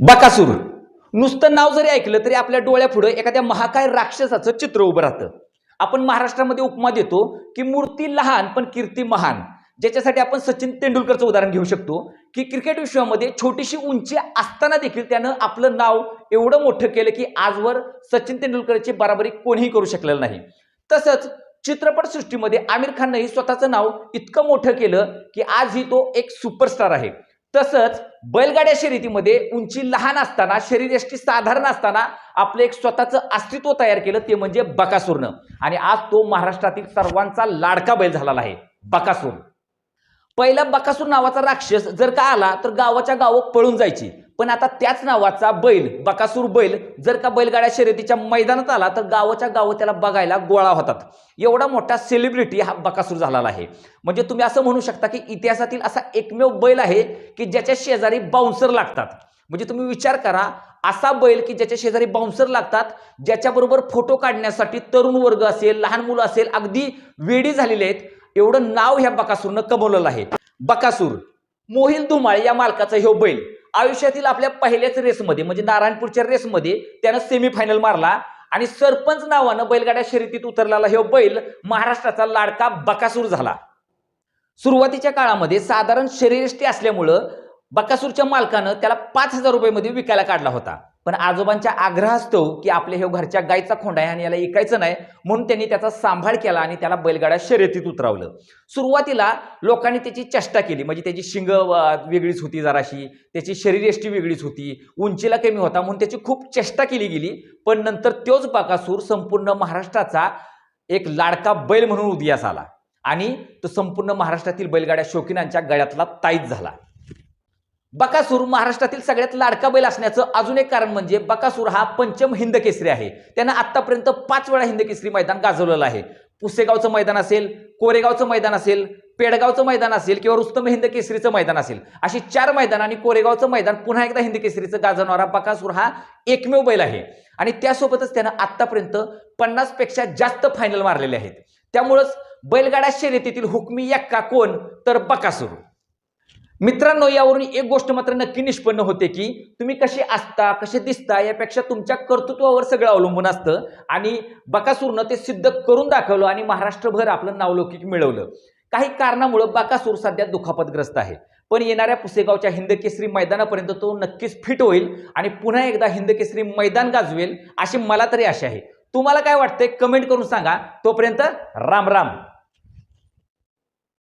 बकासूर. नुसतं नाव जरी ऐकलं तरी आपल्या डोळ्यापुढं एखाद्या महाकाय राक्षसाचं चित्र उभं राहतं. आपण महाराष्ट्रामध्ये उपमा देतो की मूर्ती लहान पण कीर्ती महान. ज्याच्यासाठी आपण सचिन तेंडुलकरचं उदाहरण घेऊ शकतो की क्रिकेट विश्वामध्ये छोटीशी उंची असताना देखील त्यानं आपलं नाव एवढं मोठं केलं की आजवर सचिन तेंडुलकरची बराबरी कोणीही करू शकलेलं नाही. तसंच चित्रपटसृष्टीमध्ये आमिर खाननंही स्वतःचं नाव इतकं मोठं केलं की आजही तो एक सुपरस्टार आहे. तसंच बैलगाड्या शर्यतीमध्ये उंची लहान असताना शरीरयष्टी साधारण असताना आपलं एक स्वतःचं अस्तित्व तयार केलं ते म्हणजे बकासूरनं. आणि आज तो महाराष्ट्रातील सर्वांचा लाडका बैल झालेला आहे बकासूर. पहिला बकासूर नावाचा राक्षस जर का आला तर गावाच्या गावं पळून जायची. पण आता त्याच नावाचा बैल बकासूर बैल जर का बैलगाड्या शर्यतीच्या मैदानात आला तर गावाच्या गावं त्याला बघायला गोळा होतात. एवढा मोठा सेलिब्रिटी हा बकासूर झालेला आहे. म्हणजे तुम्ही असं म्हणू शकता की इतिहासातील असा एकमेव बैल आहे की ज्याच्या शेजारी बाउन्सर लागतात. म्हणजे तुम्ही विचार करा असा बैल की ज्याच्या शेजारी बाउन्सर लागतात ज्याच्याबरोबर फोटो काढण्यासाठी तरुण वर्ग असेल लहान मुलं असेल अगदी वेडी झालेले आहेत एवढं नाव ह्या बकासूरनं कमवलेलं आहे. बकासूर मोहिल धुमाळ या मालकाचा ह्यो बैल. आयुष्यातील आपल्या पहिल्याच रेसमध्ये म्हणजे नारायणपूरच्या रेसमध्ये त्यानं सेमीफायनल मारला आणि सरपंच नावानं बैलगाड्या शर्यतीत उतरलेला हे बैल महाराष्ट्राचा लाडका बकासूर झाला. सुरुवातीच्या काळामध्ये साधारण शरीरष्टी असल्यामुळं बकासूरच्या मालकानं त्याला पाच हजार रुपयामध्ये विकायला काढला होता. पण आजोबांच्या आग्रहास्तव की आपल्या हे घरच्या गायचा खोंड आहे आणि याला ऐकायचं नाही. म्हणून त्यांनी त्याचा सांभाळ केला आणि त्याला बैलगाड्या शर्यतीत उतरवलं. सुरुवातीला लोकांनी त्याची चेष्टा केली. म्हणजे त्याची शिंग वेगळीच होती जराशी. त्याची शरीरयष्टी वेगळीच होती. उंचीला कमी होता म्हणून त्याची खूप चेष्टा केली गेली. पण नंतर तोच बाकासूर संपूर्ण महाराष्ट्राचा एक लाडका बैल म्हणून उदयास आला. आणि तो संपूर्ण महाराष्ट्रातील बैलगाड्या शौकीनांच्या गळ्यातला ताईत झाला. बकासूर महाराष्ट्रातील सगळ्यात लाडका बैल असण्याचं अजून एक कारण म्हणजे बकासूर हा पंचम हिंद केसरी आहे. त्यानं आतापर्यंत पाच वेळा हिंद केसरी मैदान गाजवलेलं आहे. पुसेगावचं मैदान असेल कोरेगावचं मैदान असेल पेडगावचं मैदान असेल किंवा रुस्तम हिंद केसरीचं मैदान असेल अशी चार मैदान आणि कोरेगावचं मैदान पुन्हा एकदा हिंद केसरीचं गाजवणारा बकासूर हा एकमेव बैल आहे. आणि त्यासोबतच त्यानं आतापर्यंत पन्नासपेक्षा जास्त फायनल मारलेले आहेत. त्यामुळंच बैलगाडा शर्यतीतील हुकमी यक्का कोण? तर बकासूर. मित्रांनो यावरून एक गोष्ट मात्र नक्की निष्पन्न होते की तुम्ही कसे असता कसे दिसता यापेक्षा तुमच्या कर्तृत्वावर सगळं अवलंबून असतं. आणि बकासूरनं ते सिद्ध करून दाखवलं आणि महाराष्ट्रभर आपलं नावलौकिक मिळवलं. काही कारणामुळं बाकासूर सध्या दुखापतग्रस्त आहे. पण येणाऱ्या पुसेगावच्या हिंदकेसरी मैदानापर्यंत तो नक्कीच फिट होईल आणि पुन्हा एकदा हिंदकेसरी मैदान गाजवेल अशी मला तरी आशा आहे. तुम्हाला काय वाटतंय? कमेंट करून सांगा. तोपर्यंत राम राम.